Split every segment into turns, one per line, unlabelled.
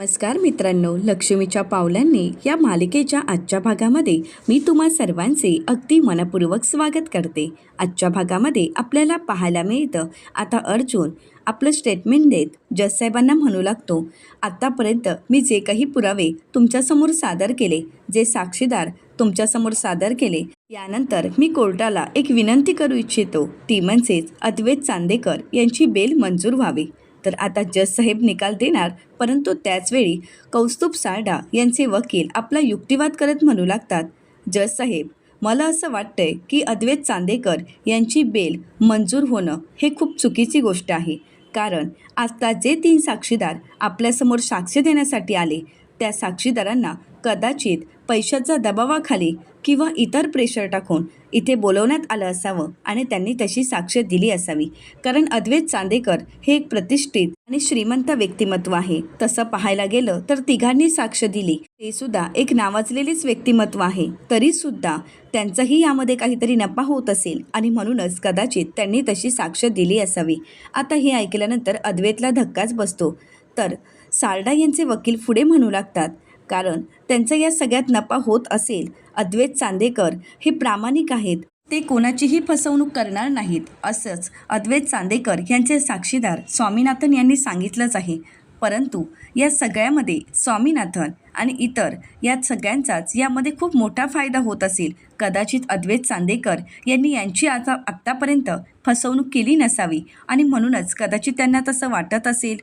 नमस्कार मित्रांनो लक्ष्मीच्या पावलांनी या मालिकेच्या आजच्या भागामध्ये मी तुम्हा सर्वांचे अगदी मनपूर्वक स्वागत करते. आजच्या भागामध्ये आपल्याला पाहायला मिळतं आता अर्जुन आपलं स्टेटमेंट देत जजसाहेबांना म्हणू लागतो आत्तापर्यंत मी जे काही पुरावे तुमच्यासमोर सादर केले जे साक्षीदार तुमच्यासमोर सादर केले यानंतर मी कोर्टाला एक विनंती करू इच्छितो. ती म्हणजेच अद्वैत चांदेकर यांची बेल मंजूर व्हावी. तर आता जज साहेब निकाल देणार परंतु त्याचवेळी कौस्तुभ सारडा यांचे वकील आपला युक्तिवाद करत म्हणू लागतात. जज साहेब मला असं वाटतंय की अद्वैत चांदेकर यांची बेल मंजूर होणं हे खूप चुकीची गोष्ट आहे. कारण आता जे तीन साक्षीदार आपल्यासमोर साक्ष देण्यासाठी आले त्या साक्षीदारांना कदाचित पैशाच्या दबावाखाली किंवा इतर प्रेशर टाकून इथे बोलवण्यात आलं असावं आणि त्यांनी तशी साक्ष दिली असावी. कारण अद्वैत चांदेकर हे एक प्रतिष्ठित आणि श्रीमंत व्यक्तिमत्व आहे. तसं पाहायला गेलं तर तिघांनी साक्ष दिली. ते सुद्धा एक नावाजलेलेच व्यक्तिमत्व आहे. तरी सुद्धा त्यांचाही यामध्ये काहीतरी नफा होत असेल आणि म्हणूनच कदाचित त्यांनी तशी साक्ष दिली असावी. आता हे ऐकल्यानंतर अद्वैतला धक्काच बसतो. तर सारडा यांचे वकील पुढे म्हणू लागतात कारण त्यांचा या सगळ्यात नफा होत असेल. अद्वैत चांदेकर हे प्रामाणिक आहेत. ते कोणाचीही फसवणूक करणार नाहीत असंच अद्वैत चांदेकर यांचे साक्षीदार स्वामीनाथन यांनी सांगितलंच आहे. परंतु या सगळ्यामध्ये स्वामीनाथन आणि इतर या सगळ्यांचाच यामध्ये खूप मोठा फायदा होत असेल. कदाचित अद्वैत चांदेकर यांनी यांची आता आत्तापर्यंत फसवणूक केली नसावी आणि म्हणूनच कदाचित त्यांना तसं वाटत असेल.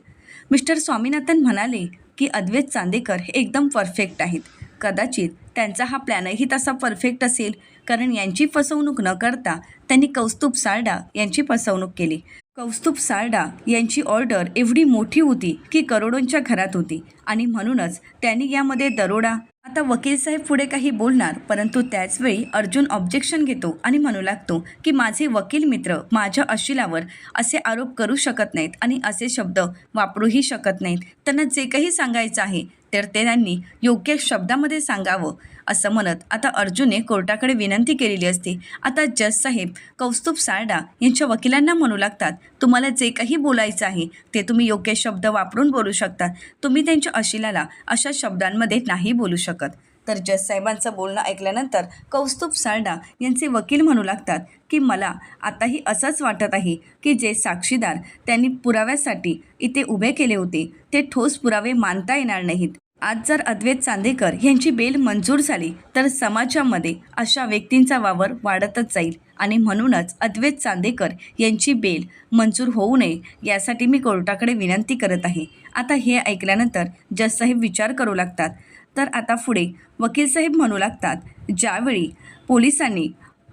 मिस्टर स्वामीनाथन म्हणाले की अद्वैत चांदेकर हे एकदम परफेक्ट आहेत. कदाचित त्यांचा हा प्लॅनही तसा परफेक्ट असेल कारण यांची फसवणूक न करता त्यांनी कौस्तुभ सारडा यांची फसवणूक केली. कौस्तुभ सारडा यांची ऑर्डर एवढी मोठी होती की करोडोंच्या घरात होती आणि म्हणूनच त्यांनी यामध्ये दरोडा आता वकील साहेब पुढे काही बोलणार परंतु त्याचवेळी अर्जुन ऑब्जेक्शन घेतो आणि म्हणू लागतो की माझे वकील मित्र माझ्या अशिलावर असे आरोप करू शकत नाहीत आणि असे शब्द वापरूही शकत नाहीत. त्यांना जे काही सांगायचं आहे तर ते त्यांनी योग्य शब्दामध्ये सांगावं असं म्हणत आता अर्जुनने कोर्टाकडे विनंती केलेली असते. आता जज साहेब कौस्तुभ सारडा यांच्या वकिलांना म्हणू लागतात तुम्हाला जे काही बोलायचं आहे ते तुम्ही योग्य शब्द वापरून बोलू शकता. तुम्ही त्यांच्या अशिलाला अशा शब्दांमध्ये नाही बोलू शकत. तर जज साहेबांचं बोलणं ऐकल्यानंतर कौस्तुभ सारडा यांचे वकील म्हणू लागतात की मला आताही असंच वाटत आहे की जे साक्षीदार त्यांनी पुराव्यासाठी इथे उभे केले होते ते ठोस पुरावे मानता येणार नाहीत. आज जर अद्वैत चांदेकर यांची बेल मंजूर झाली तर समाजामध्ये अशा व्यक्तींचा वावर वाढतच जाईल आणि म्हणूनच अद्वैत चांदेकर यांची बेल मंजूर होऊ नये यासाठी मी कोर्टाकडे विनंती करत आहे. आता हे ऐकल्यानंतर जजसाहेब विचार करू लागतात. तर आता पुढे वकीलसाहेब म्हणू लागतात. ज्यावेळी पोलिसांनी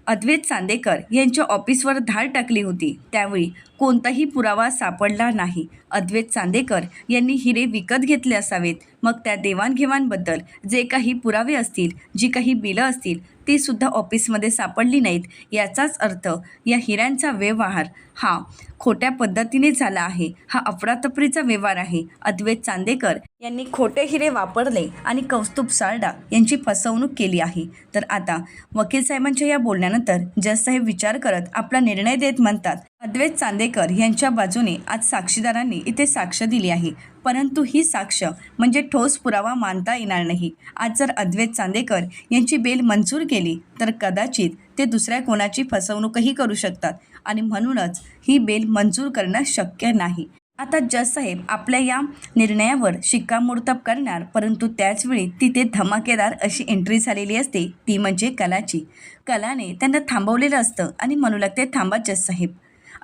अद्वैत चांदेकर यांच्या ऑफिसवर धाड टाकली होती त्यावेळी कोणताही पुरावा सापडला नाही. अद्वैत चांदेकर यांनी हिरे विकत घेतले असावेत. मग त्या देवाणघेवाणबद्दल जे काही पुरावे असतील जी काही बिलं असतील ती सुद्धा ऑफिसमध्ये सापडली नाहीत. याचाच अर्थ या हिऱ्यांचा व्यवहार हा खोट्या पद्धतीने झाला आहे. हा अफरातफरीचा व्यवहार आहे. अद्वैत चांदेकर यांनी खोटे हिरे वापरले आणि कौस्तुभ सारडा यांची फसवणूक केली आहे. तर आता वकील साहेबांच्या या बोलण्यानंतर जज साहेब विचार करत आपला निर्णय देत म्हणतात अद्वैत चांदेकर यांच्या बाजूने आज साक्षीदारांनी इथे साक्ष दिली आहे. परंतु ही साक्ष म्हणजे ठोस पुरावा मानता येणार नाही. आज जर अद्वैत चांदेकर यांची बेल मंजूर केली तर कदाचित ते दुसऱ्या कोणाची फसवणूकही करू शकतात आणि म्हणूनच ही बेल मंजूर करणं शक्य नाही. आता जज साहेब आपल्या या निर्णयावर शिक्कामोर्तब करणार परंतु त्याचवेळी तिथे धमाकेदार अशी एंट्री झालेली असते. ती म्हणजे कलाची. कलाने त्यांना थांबवलेलं असतं आणि म्हणू लागते थांबा जज साहेब.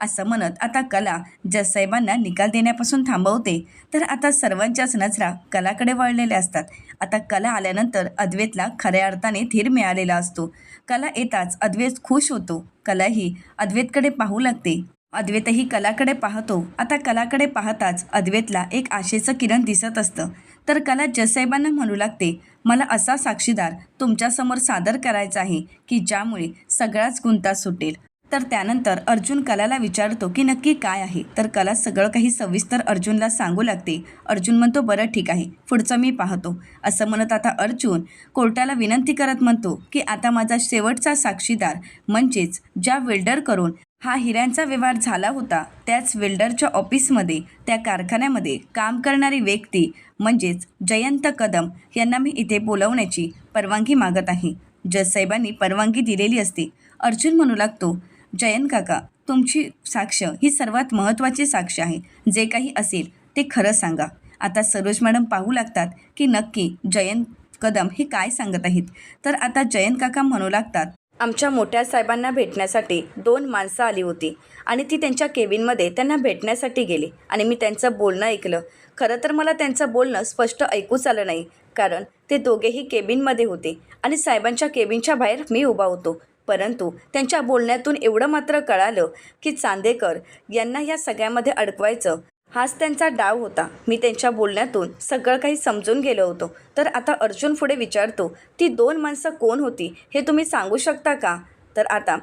असं म्हणत आता कला जससाहेबांना निकाल देण्यापासून थांबवते. तर आता सर्वांच्याच नजरा कलाकडे वळलेल्या असतात. आता कला आल्यानंतर अद्वैतला खऱ्या अर्थाने धीर मिळालेला असतो. कला येताच अद्वैत खुश होतो. कलाही अद्वैतकडे पाहू लागते. अद्वैतही कलाकडे पाहतो. आता कलाकडे पाहताच अद्वैतला एक आशेचं किरण दिसत असतं. तर कला जससाहेबांना म्हणू लागते मला असा साक्षीदार तुमच्यासमोर सादर करायचा आहे की ज्यामुळे सगळाच गुंता सुटेल. तर त्यानंतर अर्जुन कलाला विचारतो की नक्की काय आहे? तर कला सगळं काही सविस्तर अर्जुनला सांगू लागते. अर्जुन म्हणतो बरं ठीक आहे. पुढचं मी पाहतो. असं म्हणत आता अर्जुन कोर्टाला विनंती करत म्हणतो की आता माझा शेवटचा साक्षीदार म्हणजेच ज्या वेल्डरकडून हा हिऱ्यांचा व्यवहार झाला होता त्याच वेल्डरच्या ऑफिसमध्ये त्या कारखान्यामध्ये काम करणारी व्यक्ती म्हणजेच जयंत कदम यांना मी इथे बोलवण्याची परवानगी मागत आहे. जजसाहेबांनी परवानगी दिलेली असते. अर्जुन म्हणू लागतो जयंत काका तुमची साक्ष ही सर्वात महत्त्वाची साक्ष आहे. जे काही असेल ते खरं सांगा. आता सरोज मॅडम पाहू लागतात की नक्की जयंत कदम हे काय सांगत आहेत. तर आता जयंत काका म्हणू लागतात आमच्या मोठ्या साहेबांना भेटण्यासाठी दोन माणसं आली होती आणि ती त्यांच्या केबिनमध्ये त्यांना भेटण्यासाठी गेली आणि मी त्यांचं बोलणं ऐकलं. खरं तर मला त्यांचं बोलणं स्पष्ट ऐकूच आलं नाही कारण ते दोघेही केबिनमध्ये होते आणि साहेबांच्या केबिनच्या बाहेर मी उभा होतो. परंतु त्यांच्या बोलण्यातून एवढं मात्र कळालं की चांदेकर यांना या सगळ्यामध्ये अडकवायचं. हाच त्यांचा डाव होता. मी त्यांच्या बोलण्यातून सगळं काही समजून गेलो होतो. तर आता अर्जुन पुढे विचारतो ती दोन माणसं कोण होती? हे तुम्ही सांगू शकता का? तर आता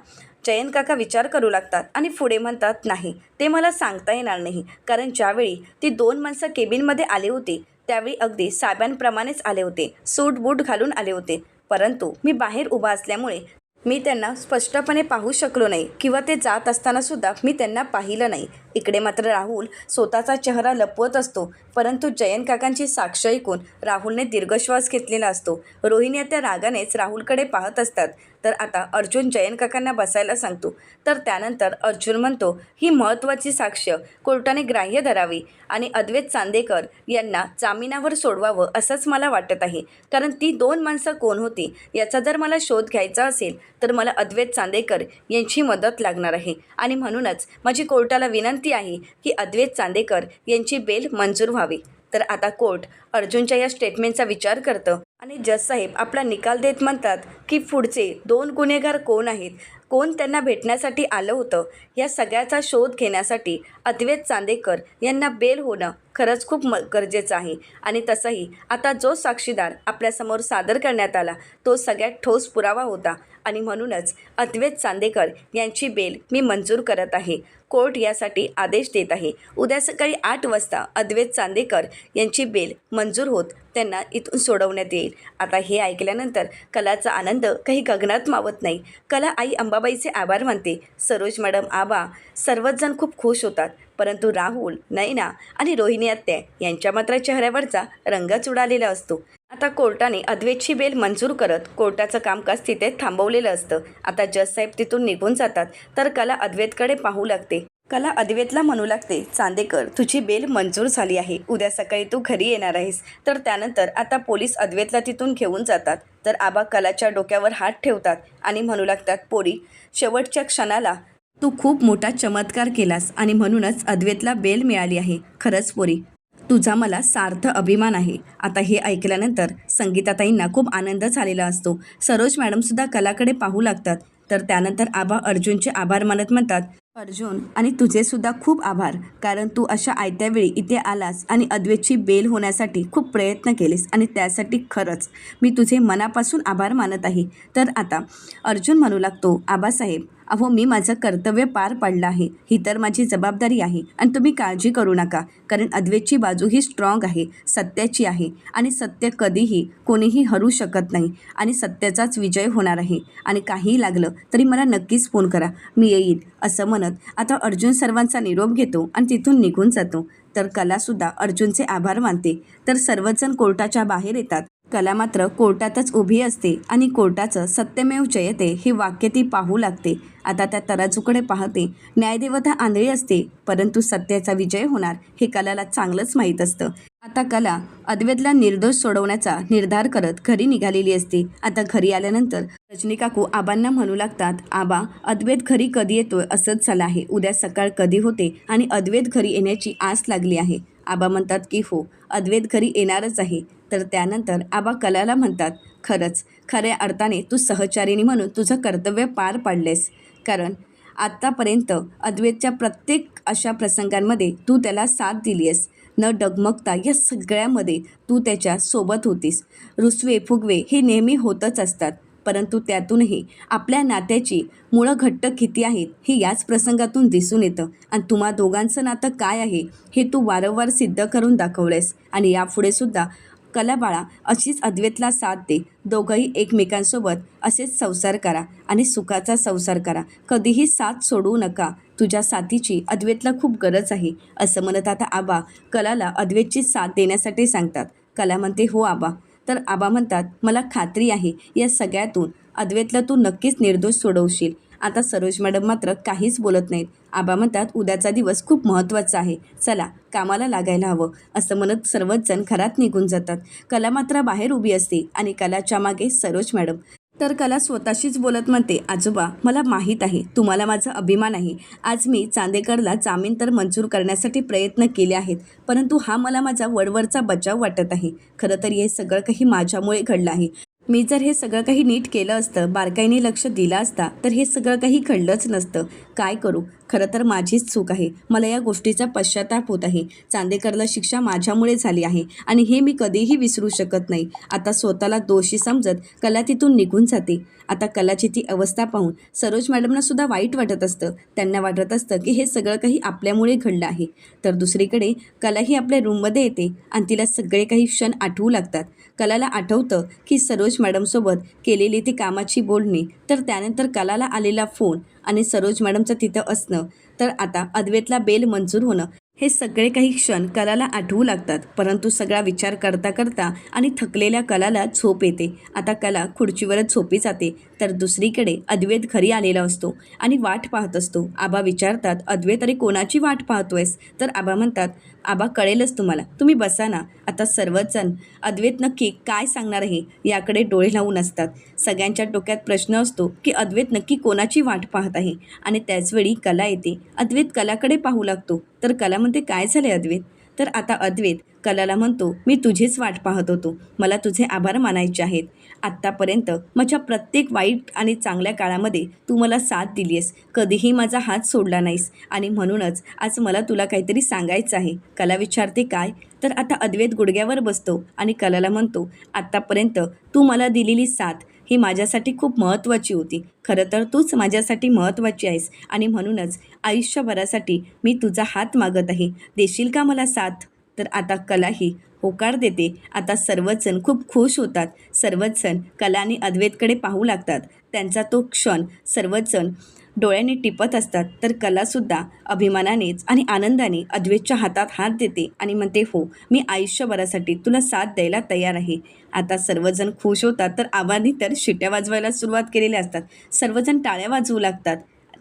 जयंत काका विचार करू लागतात आणि पुढे म्हणतात नाही ते मला सांगता येणार नाही. कारण ज्यावेळी ती दोन माणसं केबिनमध्ये आली होती त्यावेळी अगदी साब्यांप्रमाणेच आले होते. सूट बूट घालून आले होते. परंतु मी बाहेर उभा असल्यामुळे मी त्यांना स्पष्टपणे पाहू शकलो नाही किंवा ते जात असताना सुद्धा मी त्यांना पाहिलं नाही. इकडे मात्र राहुल स्वतःचा चेहरा लपवत असतो परंतु जयंत काकांची साक्ष ऐकून राहुलने दीर्घश्वास घेतलेला असतो. रोहिणी त्या रागानेच राहुलकडे पाहत असतात. तर आता अर्जुन जयंत काकांना बसायला सांगतो. तर त्यानंतर अर्जुन म्हणतो ही महत्त्वाची साक्ष कोर्टाने ग्राह्य धरावी आणि अद्वैत चांदेकर यांना जामिनावर सोडवावं असंच मला वाटत आहे. कारण ती दोन माणसं कोण होती? याचा जर मला शोध घ्यायचा असेल तर मला अद्वैत चांदेकर यांची मदत लागणार आहे. आणि म्हणूनच माझी कोर्टाला विनंती आहे की अद्वैत चांदेकर यांची बेल मंजूर व्हावी. तर आता कोर्ट अर्जुनच्या या स्टेटमेंटचा विचार करतं. आणि जज साहेब आपला निकाल देत म्हणतात की पुढचे दोन गुन्हेगार कोण आहेत? कोण त्यांना भेटण्यासाठी आलं होतं? या सगळ्याचा शोध घेण्यासाठी अद्वैत चांदेकर यांना बेल होणं खरंच खूप म गरजेचं आहे. आणि तसंही आता जो साक्षीदार आपल्यासमोर सादर करण्यात आला तो सगळ्यात ठोस पुरावा होता. आणि म्हणूनच अद्वैत चांदेकर यांची बेल मी मंजूर करत आहे. कोर्ट यासाठी आदेश देत आहे. उद्या सकाळी आठ वाजता अद्वैत चांदेकर यांची बेल मंजूर होत त्यांना इथून सोडवण्यात येईल. आता हे ऐकल्यानंतर कलाचा आनंद काही गगनात मावत नाही. कला आई अंबाबाईचे आभार मानते. सरोज मॅडम आबा सर्वच जण खूप खुश होतात. परंतु राहुल नैना आणि रोहिणी आत्या यांच्या मात्र चेहऱ्यावरचा रंगच उडालेला असतो. आता कोर्टाने अद्वैतची बेल मंजूर करत कोर्टाचं कामकाज तिथे थांबवलेलं असतं. आता जज साहेब तिथून निघून जातात तर कला अद्वैतकडे पाहू लागते. कला अद्वैतला म्हणू लागते चांदेकर तुझी बेल मंजूर झाली आहे. उद्या सकाळी तू घरी येणार आहेस तर त्यानंतर आता पोलीस अद्वैतला तिथून घेऊन जातात. तर आबा कलाच्या डोक्यावर हात ठेवतात आणि म्हणू लागतात पोरी शेवटच्या क्षणाला तू खूप मोठा चमत्कार केलास आणि म्हणूनच अद्वैतला बेल मिळाली आहे. खरंच पोरी तुझा मला सार्थ अभिमान आहे. आता हे ऐकल्यानंतर संगीताताईंना खूप आनंद झालेला असतो. सरोज मॅडमसुद्धा कलाकडे पाहू लागतात. तर त्यानंतर आबा अर्जुनचे आभार मानत म्हणतात अर्जुन आणि तुझेसुद्धा खूप आभार. कारण तू अशा आयत्या वेळी इथे आलास आणि अद्वैतची बेल होण्यासाठी खूप प्रयत्न केलेस आणि त्यासाठी खरंच मी तुझे मनापासून आभार मानत आहे. तर आता अर्जुन म्हणू लागतो आबासाहेब अहो मी माझं कर्तव्य पार पाडलं आहे. ही तर माझी जबाबदारी आहे. आणि तुम्ही काळजी करू नका कारण अद्वैतची बाजू ही स्ट्रॉंग आहे सत्याची आहे. आणि सत्य कधीही कोणीही हरू शकत नाही. आणि सत्याचाच विजय होणार आहे. आणि काहीही लागलं तरी मला नक्कीच फोन करा. मी येईन असं म्हणत आता अर्जुन सर्वांचा निरोप घेतो आणि तिथून निघून जातो. तर कलासुद्धा अर्जुनचे आभार मानते. तर सर्वजण कोर्टाच्या बाहेर येतात. कला मात्र कोर्टातच उभी असते आणि कोर्टाचं सत्यमेव जयते हे वाक्य ती पाहू लागते. आता त्या तराजूकडे पाहते. न्यायदेवता आंधळी असते परंतु सत्याचा विजय होणार हे कलाला चांगलंच माहीत असतं. आता कला अद्वैतला निर्दोष सोडवण्याचा निर्धार करत घरी निघालेली असते. आता घरी आल्यानंतर रजनी काकू आबांना म्हणू लागतात आबा अद्वैत घरी कधी येतोय? असंच झालं आहे. उद्या सकाळ कधी होते आणि अद्वैत घरी येण्याची आस लागली आहे. आबा म्हणतात की हो अद्वैत घरी येणारच आहे. तर त्यानंतर आबा कलाला म्हणतात खरंच खऱ्या अर्थाने तू सहचारिणी म्हणून तुझं कर्तव्य पार पाडलेस. कारण आत्तापर्यंत अद्वैतच्या प्रत्येक अशा प्रसंगांमध्ये तू त्याला साथ दिली आहेस न डगमगता या सगळ्यामध्ये तू त्याच्या सोबत होतीस. रुसवे फुगवे हे नेहमी होतच असतात. परंतु त्यातूनही आपल्या नात्याची मुळं घट्ट किती आहेत हे याच प्रसंगातून दिसून येतं. आणि तुम्हा दोघांचं नातं काय आहे हे तू वारंवार सिद्ध करून दाखवलेस आणि यापुढे सुद्धा कला बाळा अशीच अद्वैतला साथ दे. दोघंही एकमेकांसोबत असेच संसार करा आणि सुखाचा संसार करा. कधीही साथ सोडू नका. तुझ्या साथीची अद्वैतला खूप गरज आहे असं म्हणत आता आबा कलाला अद्वैतची साथ देण्यासाठी सांगतात. कला म्हणते हो आबा तर आबा म्हणतात मला खात्री आहे या सगळ्यातून अद्वैतला तू नक्कीच निर्दोष सोडवशील. आता सरोज मॅडम मात्र काहीच बोलत नाहीत. आबा म्हणतात उद्याचा दिवस खूप महत्त्वाचा आहे. चला कामाला लागायला हवं. असं म्हणत सर्वच जण घरात निघून जातात. कला मात्र बाहेर उभी असते आणि कलाच्या मागे सरोज मॅडम. तर कला स्वतःशीच बोलत म्हणते आजोबा मला माहीत आहे तुम्हाला माझा अभिमान आहे. आज मी चांदेकरला जामीन तर मंजूर करण्यासाठी प्रयत्न केले आहेत परंतु हा मला माझा वडवरचा बचाव वाटत आहे. खरं तर हे सगळं काही माझ्यामुळे घडलं आहे. मी जर हे सगळं काही नीट केलं असतं बारकाईने लक्ष दिलं असता तर हे सगळं काही घडलंच नसतं. काय करू? खरं तर माझीच चूक आहे. मला या गोष्टीचा पश्चाताप होत आहे. चांदेकरला शिक्षा माझ्यामुळे झाली आहे आणि हे मी कधीही विसरू शकत नाही. आता स्वतःला दोषी समजत कला तिथून निघून जाते. आता कलाची ती अवस्था पाहून सरोज मॅडमना सुद्धा वाईट वाटत असतं. त्यांना वाटत असतं की हे सगळं काही आपल्यामुळे घडलं आहे. तर दुसरीकडे कलाही आपल्या रूममध्ये येते आणि तिला सगळे काही क्षण आठवू लागतात. कलाला आठवतं की सरोज मॅडमसोबत केलेली ती कामाची बोलणी तर त्यानंतर कलाला आलेला फोन आणि सरोज मॅडमचं तिथं असणं. तर आता अद्वैतला बेल मंजूर होणं. हे सगळे काही क्षण कलाला आठवू लागतात परंतु सगळा विचार करता करता आणि थकलेल्या कलाला झोप येते. आता कला खुर्चीवरच झोपी जाते तर दुसरीकडे अद्वैत घरी आलेला असतो आणि वाट पाहत असतो. आबा विचारतात अद्वैत अरे कोणाची वाट पाहतोयस? तर आबा म्हणतात आबा कळेलच तुम्हाला. तुम्ही बसा ना. आता सर्वजण अद्वैत नक्की काय सांगणार आहे? याकडे डोळे लावून असतात. सगळ्यांच्या डोक्यात प्रश्न असतो की अद्वैत नक्की कोणाची वाट पाहत आहे? आणि त्याचवेळी कला येते. अद्वैत कलाकडे पाहू लागतो. तर कला म्हणते काय झाले अद्वैत? तर आता अद्वैत कलाला म्हणतो मी तुझीच वाट पाहत होतो. मला तुझे आभार मानायचे आहेत. आत्तापर्यंत माझ्या प्रत्येक वाईट आणि चांगल्या काळामध्ये तू मला साथ दिली आहेस कधीही माझा हात सोडला नाहीस. आणि म्हणूनच आज मला तुला काहीतरी सांगायचं आहे. कला विचारते काय? तर आता अद्वैत गुडघ्यावर बसतो आणि कलाला म्हणतो आत्तापर्यंत तू मला दिलेली साथ ही माझ्यासाठी खूप महत्त्वाची होती. खरं तर तूच माझ्यासाठी महत्त्वाची आहेस. आणि म्हणूनच आयुष्यभरासाठी मी तुझा हात मागत आहे. देशील का मला साथ? तर आता कलाही होकार देते. आता सर्वच जण खूप खुश होतात. सर्वच जण कला आणि अद्वैतकडे पाहू लागतात. त्यांचा तो क्षण सर्वच जण डोळ्यांनी टिपत असतात. तर कलासुद्धा अभिमानानेच आणि आनंदाने अद्वैतच्या हातात हात देते आणि म्हणते हो मी आयुष्यभरासाठी तुला साथ द्यायला तयार आहे. आता सर्वजण खुश होतात. तर आबांनी तर शिट्या वाजवायला सुरुवात केलेल्या असतात. सर्वजण टाळ्या वाजवू लागतात.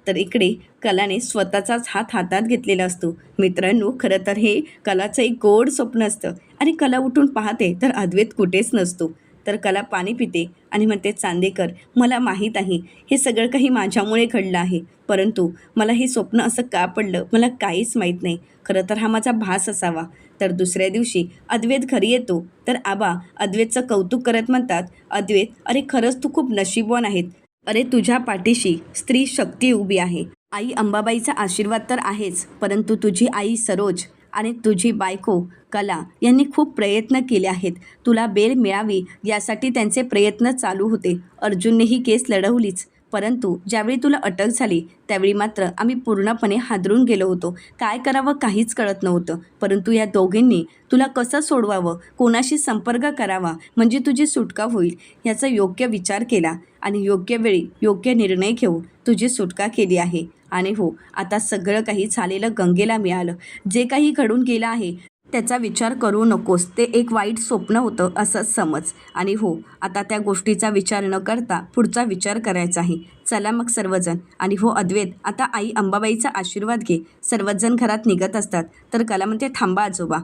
तर इकडे कलाने स्वतःचाच हात हातात घेतलेला असतो. मित्रांनो खरं तर हे कलाचं एक गोड स्वप्न असतं. आणि कला उठून पाहते तर अद्वैत कुठेच नसतो. तर कला पाणी पिते आणि म्हणते चांदेकर मला माहीत आहे हे सगळं काही माझ्यामुळे घडलं आहे. परंतु मला हे स्वप्न असं का पडलं? मला काहीच माहीत नाही. खरं तर हा माझा भास असावा. तर दुसऱ्या दिवशी अद्वैत घरी येतो. तर आबा अद्वैतचं कौतुक करत म्हणतात अद्वैत अरे खरंच तू खूप नशीबवान आहेत अरे तुझ्या पाठीशी स्त्री शक्ती उभी आहे. आई अंबाबाईचा आशीर्वाद तर आहेच परंतु तुझी आई सरोज आणि तुझी बायको कला यांनी खूप प्रयत्न केले आहेत. तुला बेल मिळावी यासाठी त्यांचे प्रयत्न चालू होते. अर्जुनने ही केस लढवलीच. परंतु ज्यावेळी तुला अटक झाली त्यावेळी मात्र आम्ही पूर्णपणे हादरून गेलो होतो. काय करावं काहीच कळत नव्हतं. परंतु या दोघींनी तुला कसं सोडवावं? कोणाशी संपर्क करावा? म्हणजे तुझी सुटका होईल याचा योग्य विचार केला. आणि योग्य वेळी योग्य निर्णय घेऊन तुझी सुटका केली आहे. आणि हो आता सगळं काही झालेलं गंगेला मिळालं. जे काही घडून गेलं आहे त्याचा विचार करू नकोस. ते एक वाईट स्वप्न होतं असं समज. आणि हो आता त्या गोष्टीचा विचार न करता पुढचा विचार करायचा आहे. चला मग सर्वजण. आणि हो अद्वैत आता आई अंबाबाईचा आशीर्वाद घे. सर्वजण घरात निघत असतात. तर कला म्हणते थांबा आजोबा.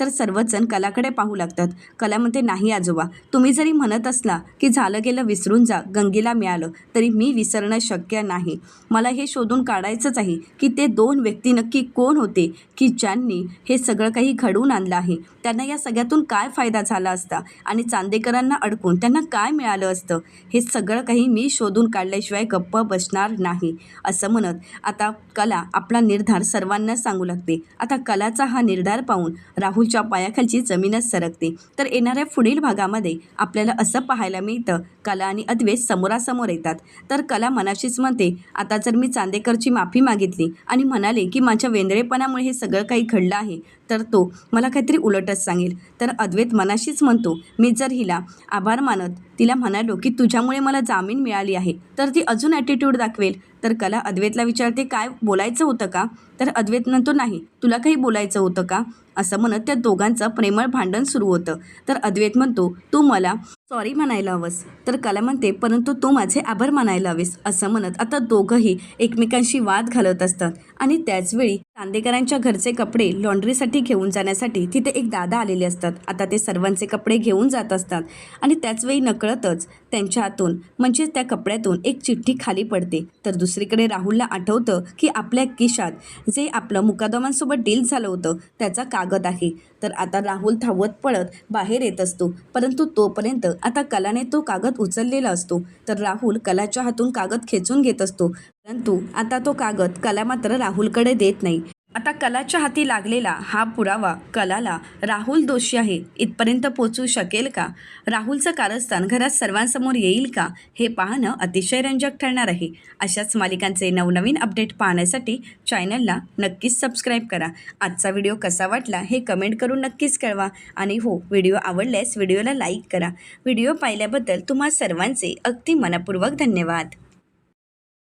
तर सर्वचजण कलाकडे पाहू लागतात. कला म्हणते नाही आजोबा. तुम्ही जरी म्हणत असला की झालं गेलं विसरून जा गंगेला मिळालं तरी मी विसरणं शक्य नाही. मला हे शोधून काढायचंच आहे की ते दोन व्यक्ती नक्की कोण होते की ज्यांनी हे सगळं काही घडवून आणलं आहे. त्यांना या सगळ्यातून काय फायदा झाला असता आणि चांदेकरांना अडकून त्यांना काय मिळालं असतं? हे सगळं काही मी शोधून काढल्याशिवाय गप्प बसणार नाही असं म्हणत आता कला आपला निर्धार सर्वांना सांगू लागते. आता कलाचा हा निर्धार पाहून राहुल राहुलच्या पायाखालची जमीनच सरकते. तर येणाऱ्या पुढील भागामध्ये आपल्याला असं पाहायला मिळतं कला आणि अद्वेष समोरासमोर येतात. तर कला मनाशीच म्हणते आता जर मी चांदेकरची माफी मागितली आणि म्हणाले की माझ्या वेंद्रेपणामुळे हे सगळं काही घडलं आहे तर तो मला काहीतरी उलटच सांगेल. तर अद्वैत मनाशीच म्हणतो मी जर हिला आभार मानत तिला म्हणालो की तुझ्यामुळे मला जामीन मिळाली आहे. तर ती अजून ॲटिट्यूड दाखवेल. तर कला अद्वैतला विचारते काय बोलायचं होतं का? तर अद्वैत म्हणतो नाही तुला काही बोलायचं होतं का? असं म्हणत त्या दोघांचं प्रेमळ भांडण सुरू होतं. तर अद्वैत म्हणतो तू मला सॉरी म्हणायला हवंस. तर कला म्हणते परंतु तू माझे आभार मानायला हवेस असं म्हणत आता दोघंही एकमेकांशी वाद घालत असतात. आणि त्याचवेळी चांदेकरांच्या घरचे कपडे लॉन्ड्रीसाठी घेऊन जाण्यासाठी तिथे एक दादा आलेले असतात. आता ते सर्वांचे कपडे घेऊन जात असतात. आणि त्याचवेळी नकळतच त्यांच्या हातून म्हणजेच त्या कपड्यातून एक चिठ्ठी खाली पडते. तर दुसरीकडे राहुलला आठवतं की आपल्या किशात जे आपलं मुकादमांसोबत डील झालं होतं त्याचा कागद आहे. तर आता राहुल धावत पळत बाहेर येत असतो. परंतु तोपर्यंत आता कलाने तो कागद उचललेला असतो. तर राहुल कलाच्या हातून कागद खेचून घेत असतो. परंतु आता तो कागद कला मात्र राहुलकडे देत नाही. आता कलाच्या हाती लागलेला हा पुरावा कलाला राहुल दोषी आहे. इथपर्यंत पोचू शकेल का? राहुलचं कारस्थान घरात सर्वांसमोर येईल का? हे पाहणं अतिशय रंजक ठरणार आहे. अशाच मालिकांचे नवनवीन अपडेट पाहण्यासाठी चॅनलला नक्कीच सबस्क्राईब करा. आजचा व्हिडिओ कसा वाटला हे कमेंट करून नक्कीच कळवा. आणि हो व्हिडिओ आवडल्यास व्हिडिओला लाईक करा. व्हिडिओ पाहिल्याबद्दल तुम्हा सर्वांचे अगदी मनपूर्वक धन्यवाद.